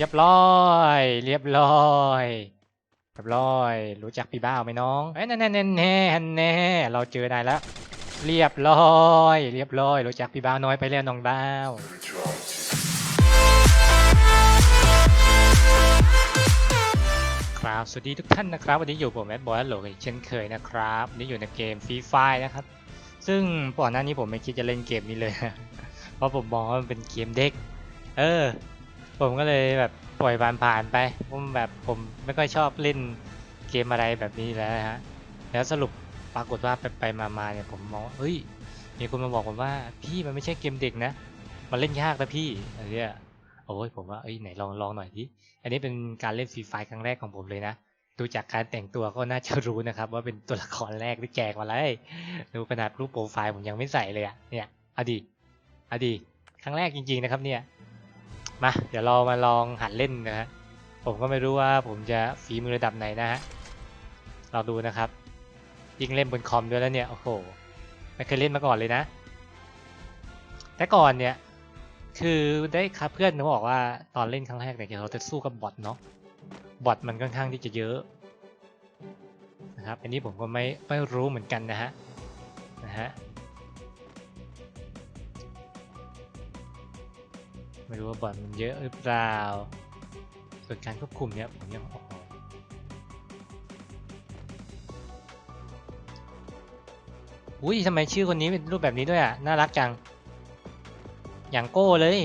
เรียบร้อย เรียบร้อยเรียบร้อย รู้จักพี่บ้าวไหมน้องเอ้ยแน่แน่แน่แน่แน่เราเจอนายแล้ว เรียบร้อย เรียบร้อย รู้จักพี่บ้าวน้อยไปแล้วน้องบ้าวครับสวัสดีทุกท่านนะครับ วันนี้อยู่ผมแอดบอยโหลกอีกเช่นเคยนะครับนี่อยู่ในเกมฟรีไฟนะครับ ซึ่งก่อนหน้านี้ผมไม่คิดจะเล่นเกมนี้เลย เพราะผมมองว่ามันเป็นเกมเด็ก เออ ผมก็เลยแบบปล่อยผ่านๆไปผมแบบผมไม่ค่อยชอบเล่นเกมอะไรแบบนี้แล้วนะฮะแล้วสรุปปรากฏว่าไปไปมามาเนี่ยผมมองเฮ้ยมีคนมาบอกผมว่าพี่มันไม่ใช่เกมเด็กนะ มันเล่นยากนะพี่อะไรเนี่ยโอ้ยผมว่าเอ้ยไหนลองลองหน่อยดิอันนี้เป็นการเล่นฟรีไฟครั้งแรกของผมเลยนะดูจากการแต่งตัวก็น่าจะรู้นะครับ ว่าเป็นตัวละครแรกที่แจกมาเลยดูขนาดรูปโปรไฟล์ผมยังไม่ใส่เลยอะเนี่ยอดีอดีครั้งแรกจริงๆนะครับเนี่ย มาเดี๋ยวเรามาลองหัดเล่นนะฮะผมก็ไม่รู้ว่าผมจะฝีมือระดับไหนนะฮะเราดูนะครับยิ่งเล่นบนคอมด้วยแล้วเนี่ยโอ้โหไม่เคยเล่นมาก่อนเลยนะ แต่ก่อนเนี่ยคือได้ครับเพื่อนเขาบอกว่าตอนเล่นครั้งแรกเนี่ยเราจะสู้กับบอทเนาะบอทมันค่อนข้างที่จะเยอะนะครับอันนี้ผมก็ไม่ไม่รู้เหมือนกันนะฮะนะฮะ ไม่รู้ว่าบอทมันเยอะหรือเปล่า ส่วนการควบคุมเนี่ยผมยังอ้โหอุ้ยทำไมชื่อคนนี้เป็นรูปแบบนี้ด้วยอะ น่ารักจัง อย่างโก้เลย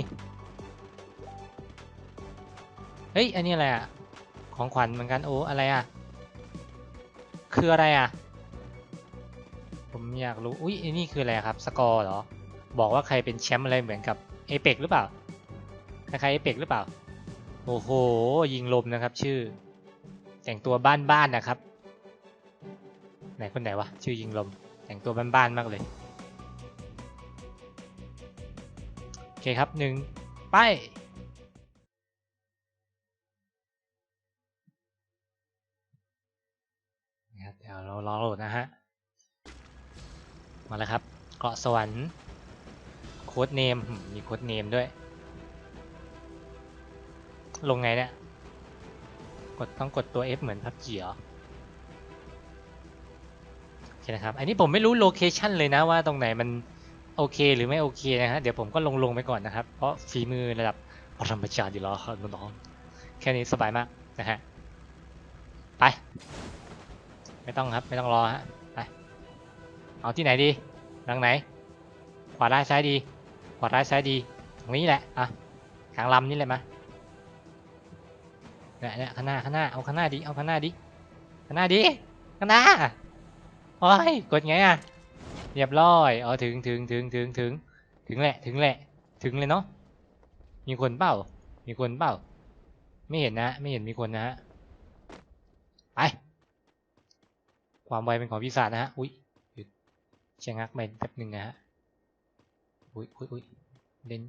เฮ้ย อันนี้อะไรอะ ของขวัญเหมือนกันโอ้อะไรอะ คืออะไรอะ ผมอยากรู้ อุ้ยอันนี้คืออะไรครับ สกอร์เหรอ บอกว่าใครเป็นแชมป์อะไรเหมือนกับเอเปกหรือเปล่า คล้ายๆเอเปกหรือเปล่า โอ้โห ยิงลมนะครับ ชื่อ แต่งตัวบ้านๆนะครับ ไหนคนไหนวะ ชื่อยิงลม แต่งตัวบ้านๆมากเลย โอเคครับหนึ่งไปนะครับเดี๋ยวเรารอโหลดนะฮะ มาแล้วครับ เกาะสวรรค์ โค้ดเนม มีโค้ดเนมด้วย ลงไงเนี่ย กดต้องกดตัว F เหมือนพับจีเหรอโอเคนะครับ อันนี้ผมไม่รู้โลเคชันเลยนะว่าตรงไหนมันโอเคหรือไม่โอเคนะฮะ เดี๋ยวผมก็ลงลงไปก่อนนะครับ เพราะฝีมือระดับปรมาจารย์อยู่แล้วครับน้องๆแค่นี้สบายมากนะฮะ ไป ไม่ต้องครับ ไม่ต้องรอฮะ ไป เอาที่ไหนดีทางไหน ขวาได้ซ้ายดี ขวาได้ซ้ายดี ตรงนี้แหละ อะกลางลำนี่เลยมา เนี่ยเนี่ยข้างหน้าข้างหน้าเอาข้างหน้าดิเอาข้างหน้าดิข้างหน้าดิข้างหน้าโอ้ยกดไงอะเรียบร้อยอ๋อถึงถึงถึงถึงถึงถึงแหละถึงแหละถึงเลยเนาะมีคนเปล่า มีคนเปล่า ไม่เห็นนะไม่เห็นมีคนนะฮะไปความไวเป็นของพิศาจนะฮะอุ้ยหยุดชงักไปแป๊บหนึ่งนะฮะอุ้ยอุ้ยอุ้ยเล่น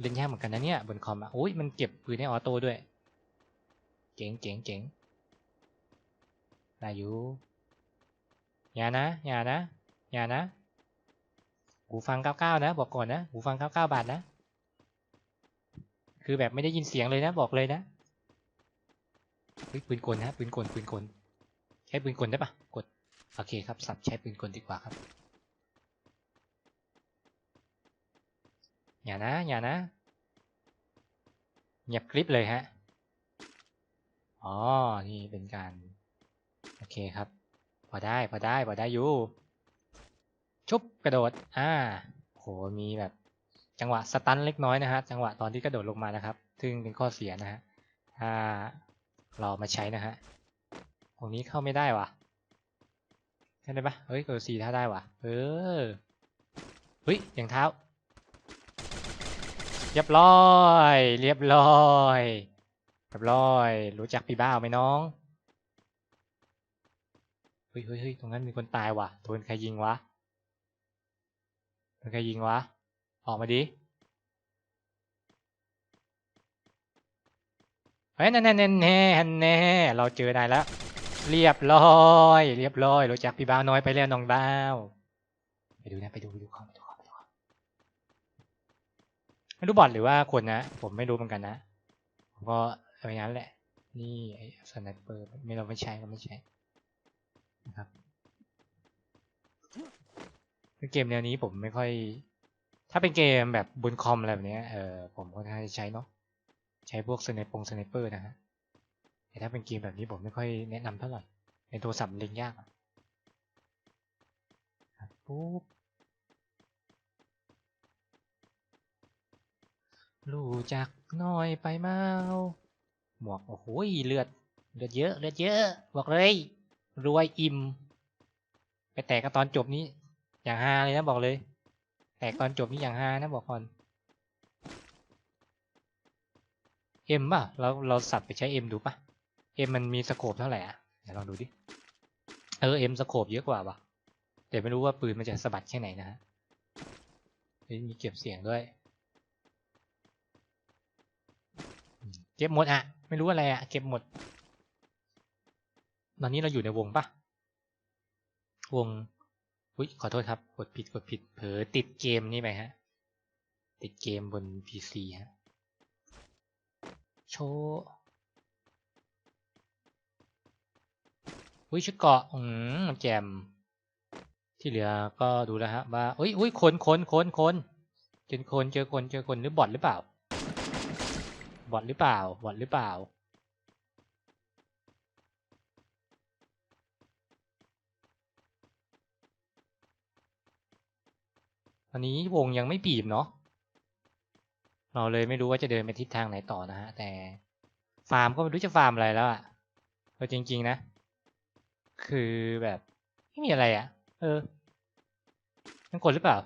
เล่นยากเหมือนกันนะเนี่ยบนคอมอะอุ้ยมันเก็บปืนให้ออโต้ด้วย เจ๋งเจ๋งเจ๋งได้อยู่อย่านะอย่านะอย่านะหูฟัง99นะ บอกก่อนนะหูฟัง99บาทนะ คือแบบไม่ได้ยินเสียงเลยนะ บอกเลยนะปืนกลนะปืนกลปืนกลใช้ปืนกลได้ปะกดโอเคครับ สับใช้ปืนกลดีกว่าครับ อย่านะ อย่านะเงียบกริบเลยฮะ อ๋อ นี่เป็นการ โอเคครับ พอได้พอได้พอได้อยู่ ชุบกระโดด อ่า โห มีแบบ จังหวะสตันเล็กน้อยนะฮะ จังหวะตอนที่กระโดดลงมานะครับ ซึ่งเป็นข้อเสียนะฮะ ถ้าเรามาใช้นะฮะ ตรงนี้เข้าไม่ได้วะใช่ได้ปะเฮ้ยกดสีถ้าได้วะเออ เฮ้ย อย่างเท้า เรียบร้อย เรียบร้อย เรียบร้อย รู้จักพี่บ้าวไหมน้องเฮ้ยเฮ้ยเฮ้ยตรงนั้นมีคนตายว่ะโดนใครยิงวะโดนใครยิงวะ ออกมาดิเฮ้ยแน่แน่แน่แน่แน่เราเจอนายแล้ว เรียบร้อย เรียบร้อย รู้จักพี่บ้าวน้อยไปแล้วน้องบ้าว ไปดูนะไปดูไปดูเขาไปดูเขาไปดูไม่รู้บอทหรือว่าคนนะ ผมไม่รู้เหมือนกันนะผมก็ เอาอย่างนั้นแหละ นี่ไอ้สไนเปอร์ไม่เราไม่ใช้เราไม่ใช้นะครับเกมแนวนี้ผมไม่ค่อย ถ้าเป็นเกมแบบบนคอมอะไรแบบนี้เออผมก็จะใช้เนาะใช้พวกสไนปงสไนเปอร์นะฮะแต่ถ้าเป็นเกมแบบนี้ผมไม่ค่อยแนะนำเท่าไหร่ในโทรศัพท์มันเล่นยากปุ๊บรู้จักน้อยไปเมา หมวกโอ้โหเลือดเลือดเยอะเลือดเยอะบอกเลย รวยอิ่มไปแตกกันตอนจบนี้ อย่างฮาเลยนะบอกเลย แตกตอนจบนี้อย่างฮานะบอกก่อนเอ็มป่ะเราเราสับไปใช้เอ็มดูป่ะเอ็มมันมีสโคปเท่าไหร่อะเดี๋ยวลองดูดิเออเอ็มสโคปเยอะกว่าป่ะแต่ไม่รู้ว่าปืนมันจะสะบัดแค่ไหนนะฮะมีเก็บเสียงด้วย เก็บหมดอะ ไม่รู้อะไรอะเก็บหมด ตอนนี้เราอยู่ในวงปะวงอุ้ยขอโทษครับ กดผิดกดผิด เผลอติดเกมนี่ไปฮะ ติดเกมบน PC ฮะ โชว์อุ้ยชุดเกาะอืมแจม ที่เหลือก็ดูแล้วฮะว่าอุ้ยอุ้ยคนคนคนคนเจอคนเจอคนเจอคนหรือบอทหรือเปล่า บอทหรือเปล่าบอทหรือเปล่าตอนนี้วงยังไม่บีบเนาะเราเลยไม่รู้ว่าจะเดินไปทิศทางไหนต่อนะฮะ แต่ฟาร์มก็ไม่รู้จะฟาร์มอะไรแล้วอะเอาจริง ๆ นะ คือแบบไม่มีอะไรอะเออมันกดหรือเปล่า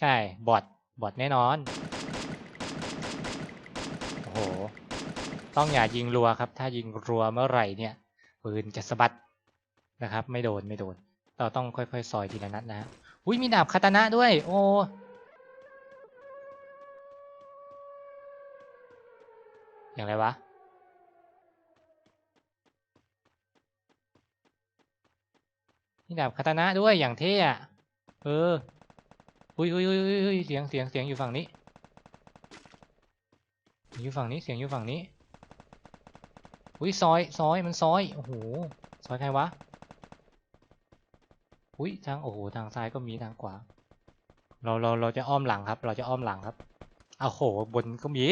ใช่บอทบอทแน่นอน โห ต้องอย่ายิงรัวครับ ถ้ายิงรัวเมื่อไหร่เนี่ยปืนจะสะบัดนะครับ ไม่โดนไม่โดน เราต้องค่อยๆซอยทีละนัดนะฮะอุ้ยมีดาบคาตานะด้วย โอ้อย่างไรวะมีดาบคาตานะด้วยอย่างเท่อะเอออุ้ยอุ้ยอุ้ยอุ้ยอุ้ยเสียงเสียงเสียงอยู่ฝั่งนี้ อยู่ฝั่งนี้เสียงอยู่ฝั่งนี้ อุ้ยซอยซอยมันซอยโอ้โหซอยใครวะ อุ้ยทางโอ้โหทางซ้ายก็มีทางขวา เราเราเราจะอ้อมหลังครับ เราจะอ้อมหลังครับเอาโหบนก็มี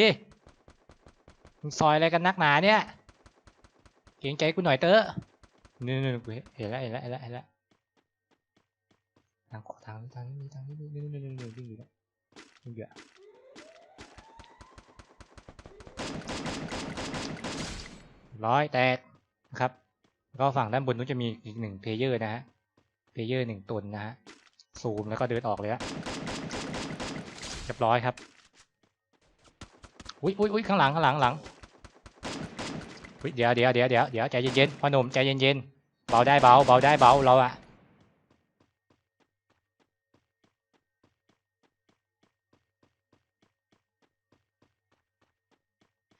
มึงซอยอะไรกันนักหนาเนี่ย เกรงใจกูหน่อยเตอะนี่นี่กูเห็นแล้วเห็นแล้วเห็นแล้วเห็นแล้วทางขวาทางนี้ทางนี้ทางนี้นี่นี่นี่นี่วิ่งอยู่แล้ววิ่งอยู่อะ ร้อยแตกนะครับแล้วก็ฝั่งด้านบนนู้นจะมีอีกหนึ่งเพลเยอร์นะฮะ เพลเยอร์หนึ่งตนนะฮะ ซูมแล้วก็เดินออกเลยฮะเรียบร้อยครับ อุ้ยอุ้ยอุ้ยข้างหลังข้างหลังข้างหลังอุ้ยเดี๋ยวเดี๋ยวเดี๋ยวเดี๋ยวเดี๋ยวใจเย็นๆพ่อหนุ่มใจเย็นๆ เบาได้เบาเบาได้เบาเราอะ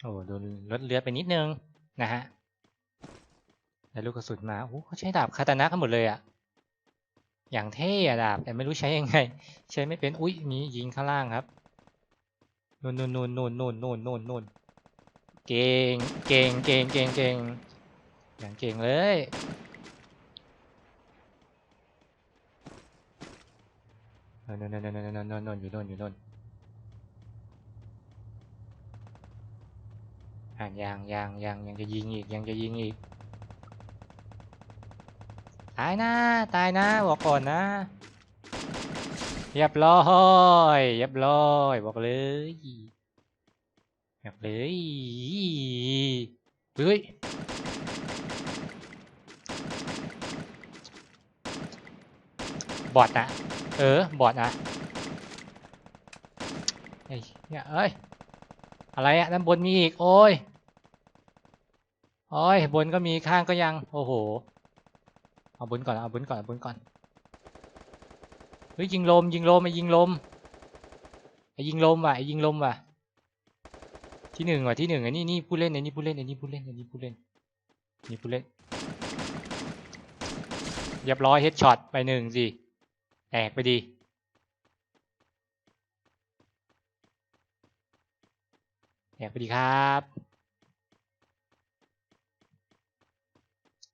โอ้โดนลดเลือดไปนิดนึง นะฮะแล้วลูกกระสุนมาโอ้เขาใช้ดาบคาตานะกันหมดเลยอะอย่างเท่อะดาบแต่ไม่รู้ใช้ยังไง ใช้ไม่เป็นอุ้ยมียิงข้างล่างครับนูนนูนนนนนนนนนนนเก่งเก่งเก่งเก่งเก่งอย่างเก่งเลยนู่นนนนนนนนนนนนนอยู่นู่นอยู่นน อ่านยังยังยังยังจะยิงอีกยังจะยิงอีก ตายนะ ตายนะบอกก่อนนะเรียบร้อยเรียบร้อยบอกเลยบอกเลยเฮ้ยบอทอะเออบอทอะเฮ้ยเนี่ยเอ้ยอะไรอะด้านบนมีอีก โอ้ย โอ้ยบนก็มีข้างก็ยัง โอ้โห เอาบนก่อน เอาบนก่อน เอาบนก่อน เฮ้ยยิงลมยิงลมไอ้ยิงลมไอ้ยิงลมว่ะไอ้ยิงลมว่ะ ที่หนึ่งว่ะที่หนึ่งไอ้นี่นี่ผู้เล่นไอ้นี่ผู้เล่นไอ้นี่ผู้เล่นไอ้นี่ผู้เล่นนี่ผู้เล่นเรียบร้อยเฮดช็อตไปหนึ่งสิแตกไปดีแตกไปดีครับ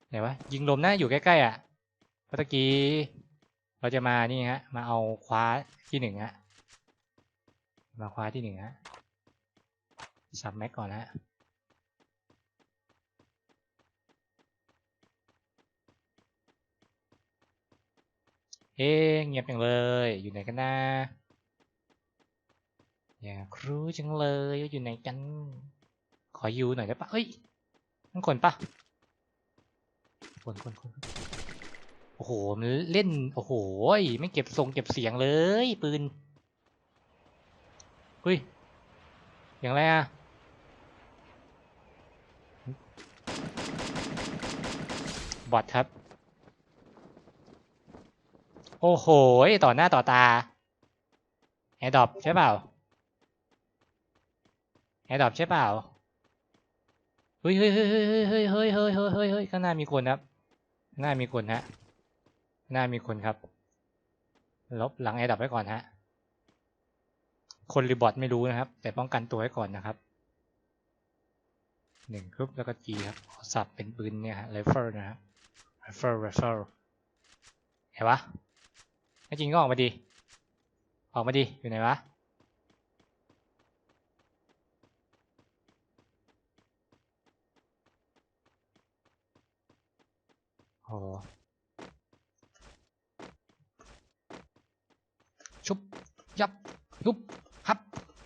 ไหนวะยิงลมนะอยู่ใกล้ๆอะเมื่อกี้เราจะมานี่ฮะ มาเอาคว้าที่หนึ่งฮะมาคว้าที่หนึ่งฮะสับแม็กก่อนฮะเอ๊เงียบอย่างเลย อยู่ไหนกันนะอยากรูจังเลยอยู่ไหนกัน ขออยู่หน่อยได้ปะเฮ้ยมันขนปะ คนคนคนโอ้โหมันเล่น โอ้โหไม่เก็บทรงเก็บเสียงเลย ปืนเฮ้ยอย่างไรอะบอดครับ โอ้โห ต่อหน้าต่อตาแอดดอปใช่เปล่าแอดดอปใช่เปล่า เฮ้ยเฮ้ยเฮ้ยเฮ้ยเฮ้ยเฮ้ยเฮ้ยเฮ้ยเฮ้ยข้างหน้ามีคนครับ น่ามีคนฮะน่ามีคนครับ ลบหลังไอ้ดับไว้ก่อนฮะ คนรีบอทไม่รู้นะครับ แต่ป้องกันตัวไว้ก่อนนะครับหนึ่งครุบแล้วก็จีครับสับเป็นปืนเนี่ยฮะไรเฟิลนะฮะเบไรเฟิลไรเฟิลเห็นปะจริงก็ออกมาดี ออกมาดีอยู่ไหนวะ พอ ชุบ ยับฮุบฮับ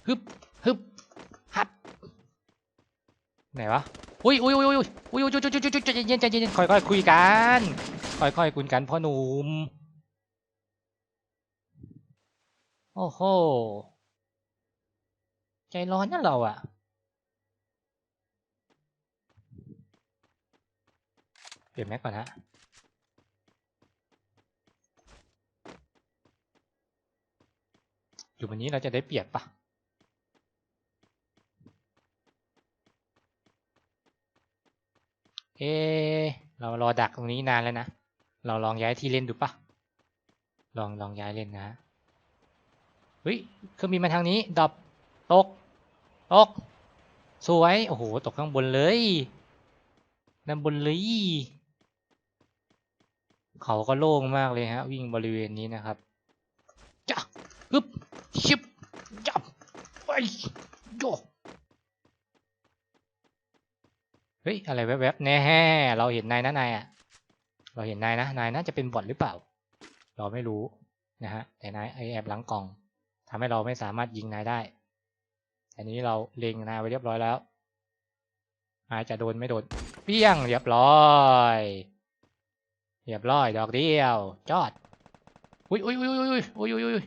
ฮึบฮึบฮับไหนวะอุ้ยอุ้ยอุ้ยอุ้ยอุ้ยอุ้ยอุ้ยอุ้ยอุ้ยอุ้ยเย็นใจเย็นค่อยค่อยคุยกันค่อยค่อยคุยกันพ่อหนุ่มโอ้โหใจร้อนนั่นเราอะ เปลี่ยนแม็กก่อนฮะอยู่วันนี้เราจะได้เปลี่ยนปะเอเรารอดักตรงนี้นานแล้วนะ เราลองย้ายที่เล่นดูปะลองลองย้ายเล่นนะเฮ้ยเครื่องบินมาทางนี้ดับตก ตก สวย โอ้โห ตกข้างบนเลยนั่นบนเลย เขาก็โล่งมากเลยฮะ วิ่งบริเวณนี้นะครับจ้าฮึบชิบจับไปโยเฮ้ยอะไรแวบๆแน่เราเห็นนายนะนายอะเราเห็นนายนะนายน่าจะเป็นบอทหรือเปล่า เราไม่รู้นะฮะแต่นายไอแอบหลังกล่องทำให้เราไม่สามารถยิงนายได้อันนี้เราเล็งนายไว้เรียบร้อยแล้วนายจะโดนไม่โดนเปี้ยงเรียบร้อย เรียบร้อยดอกเดียวจอดอุ้ยอุ้ยอุ้ยอุ้ยอุ้ยอุ้ยอุ้ย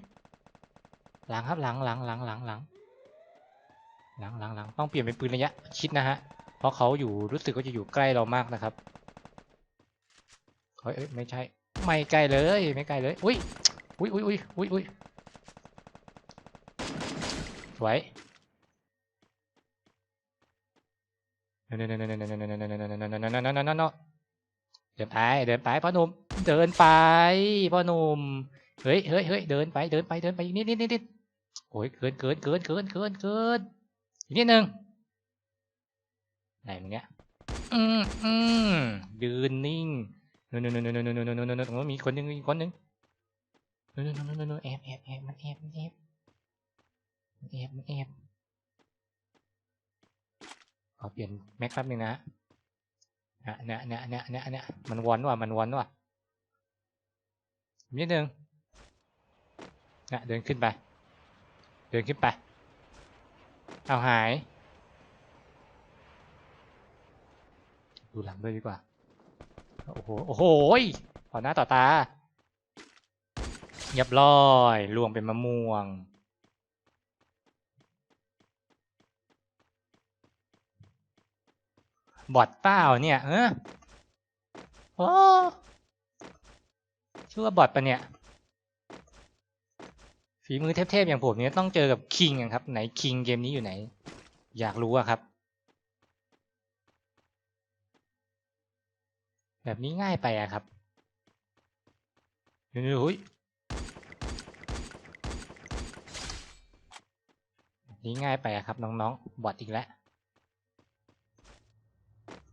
หลังครับหลังหลังหลังหลังหลังหลังหลังหลังต้องเปลี่ยนเป็นปืนระยะชิดนะฮะเพราะเขาอยู่รู้สึกก็จะอยู่ใกล้เรามากนะครับเฮ้ยไม่ใช่ไม่ไกลเลยไม่ไกลเลยอุ้ยอุ้ยอุ้ยอุ้ยอุ้ยอุ้ยสวยนั่นนั่นนั่นนั่นนั่นนั่นนั่นนั่นนั่นนั่น เดินไปเดินไปพ่อหนุ่มเดินไปพ่อหนุ่มเฮ้ยเฮ้ยเฮ้ยเดินไปเดินไปเดินไปอีกนิดนิดนิดโอ้ยเกินเกินเกินเกินเกินเกินอีกนิดนึงไหนมึงเนี้ยอืมอืมยืนนิ่งนู่นนู่นนู่นนู่นนู่นนู่นนู่นนู่นมีคนนึงมีคนนึงนู่นนู่นนู่นนู่นแอบแอบแอบมันแอบมันแอบมันแอบมันแอบขอเปลี่ยนแม็กแป๊บนึงนะ เนี่ยเนี่ยเนี่ยเนี่ยเนี่ยมันวนว่ะมันวนว่ะนิดนึงนะเดินขึ้นไป เดินขึ้นไป เอาหาย ดูหลังด้วยดีกว่า โอ้โห โอ้โหต่อหน้าต่อตาเรียบร้อยลวงเป็นมะม่วง บอดเปล่าเนี่ยเออโอ้ชื่อว่าบอดปะเนี่ย ฝีมือเทพๆอย่างผมเนี่ยต้องเจอกับคิงครับ ไหนคิงเกมนี้อยู่ไหน อยากรู้อะครับ แบบนี้ง่ายไปอะครับเฮ้ยนี้ง่ายไปอะครับน้องๆ บอดอีกแล้ว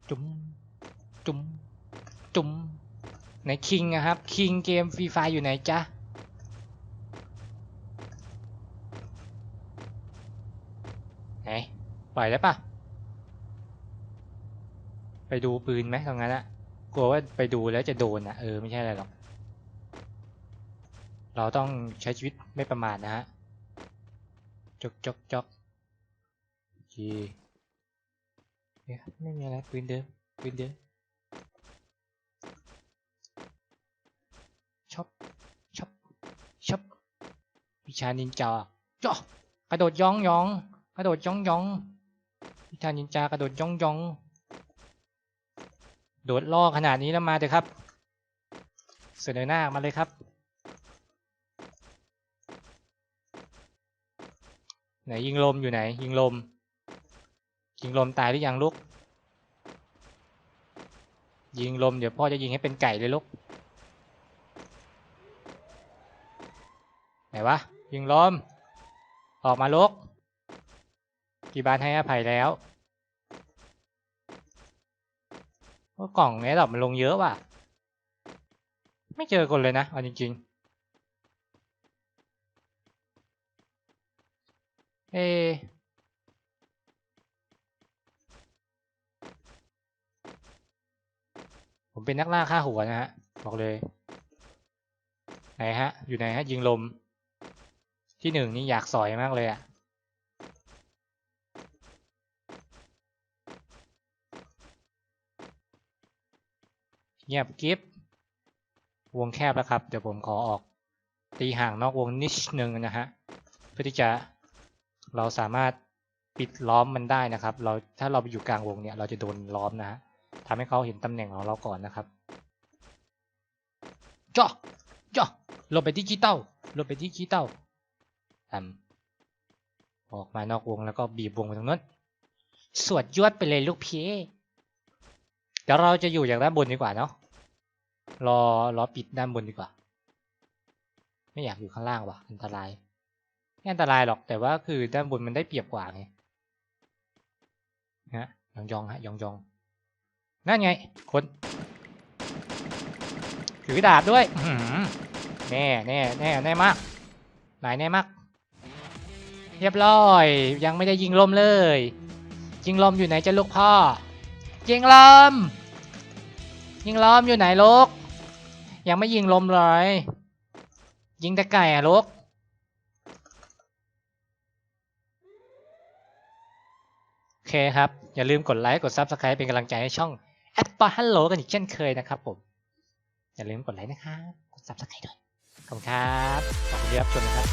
จุ๊มจุ๊มจุ่มในคิงนะครับคิงเกมฟรีไฟอยู่ไหนจ๊ะไหนปล่อยได้ปะไปดูปืนไหมตรงนั้นอะกลัวว่าไปดูแล้วจะโดนอะเออไม่ใช่อะไรหรอก เราต้องใช้ชีวิตไม่ประมาทนะฮะจกจกจกจีเนี่ย ไม่มีอะไรปืนเดิมปืนเดิมช็อบชอบชอบวิชานินจาจ้อกระโดดย่องย่องกระโดดย่องย่องวิชานินจากระโดดย่องย่องโดดล่อขนาดนี้แล้วมาเถอะครับ เสนอหน้ามาเลยครับ ไหนยิงลมอยู่ไหน ยิงลม ยิงลมตายหรือยังลูก ยิงลมเดี๋ยวพ่อจะยิงให้เป็นไก่เลยลูก ไหนวะ ยิงลม ออกมาลูก กี่บานให้อภัยแล้วว่ากล่องเนี้ดอกมันลงเยอะว่ะ ไม่เจอคนเลยนะเอาจริงๆ เอ ผมเป็นนักล่าฆ่าหัวนะฮะ บอกเลย ไหนฮะ อยู่ไหนฮะ ยิงลม ที่หนึ่งนี่อยากสอยมากเลยอะเงียบกิฟวงแคบแล้วครับ เดี๋ยวผมขอออก ตีห่างนอกวงนิดนึงนะฮะ เพื่อที่จะเราสามารถปิดล้อมมันได้นะครับ เราถ้าเราไปอยู่กลางวงเนี่ย เราจะโดนล้อมนะฮะ ทำให้เขาเห็นตำแหน่งของเราก่อนนะครับจ่อจ่อลงไปที่ขี้เต้าลงไปที่ขี้เต้าทำออกมานอกวงแล้วก็บีบวงไปตรงนั้น สวดยวดไปเลยลูกพี่เดี๋ยวเราจะอยู่อย่างด้านบนดีกว่าเนาะรอรอปิดด้านบนดีกว่า ไม่อยากอยู่ข้างล่างว่ะอันตรายไม่อันตรายหรอกแต่ว่าคือด้านบนมันได้เปรียบกว่าไงฮะยองยองฮะยองยอง นั่นไง คนถือดาบด้วยแน่แน่แน่แน่มากหลายแน่มาก เรียบร้อย ยังไม่ได้ยิงลมเลย ยิงลมอยู่ไหนจะลูกพ่อ ยิงลม ยิงลมอยู่ไหนลูก ยังไม่ยิงลมเลย ยิงแต่ไก่อะลูกโอเคครับ อย่าลืมกดไลค์ กด Subscribe เป็นกำลังใจให้ช่อง แอปปอฮัลโหลกันอีกเช่นเคยนะครับผม อย่าลืมกดไลค์นะครับ กดซับสไครต์ด้วย ขอบคุณครับ ขอบคุณที่รับชมนะครับ